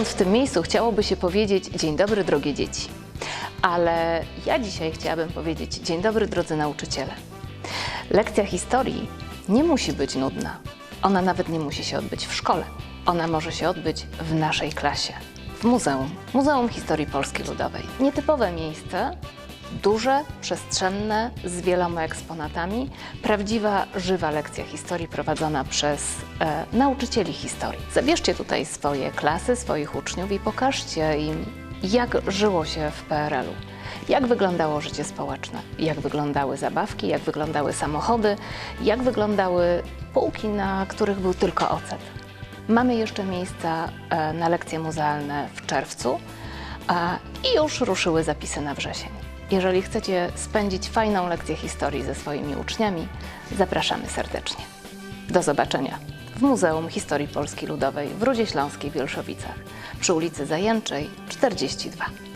Siedząc w tym miejscu, chciałoby się powiedzieć: Dzień dobry, drogie dzieci. Ale ja dzisiaj chciałabym powiedzieć: Dzień dobry, drodzy nauczyciele. Lekcja historii nie musi być nudna. Ona nawet nie musi się odbyć w szkole. Ona może się odbyć w naszej klasie, w muzeum, Muzeum Historii Polski Ludowej. Nietypowe miejsce, duże, przestrzenne, z wieloma eksponatami. Prawdziwa, żywa lekcja historii prowadzona przez e, nauczycieli historii. Zabierzcie tutaj swoje klasy, swoich uczniów i pokażcie im, jak żyło się w PRL-u. Jak wyglądało życie społeczne, jak wyglądały zabawki, jak wyglądały samochody, jak wyglądały półki, na których był tylko ocet. Mamy jeszcze miejsca e, na lekcje muzealne w czerwcu i już ruszyły zapisy na wrzesień. Jeżeli chcecie spędzić fajną lekcję historii ze swoimi uczniami, zapraszamy serdecznie. Do zobaczenia w Muzeum Historii Polski Ludowej w Rudzie Śląskiej w Wielszowicach przy ulicy Zajęczej 42.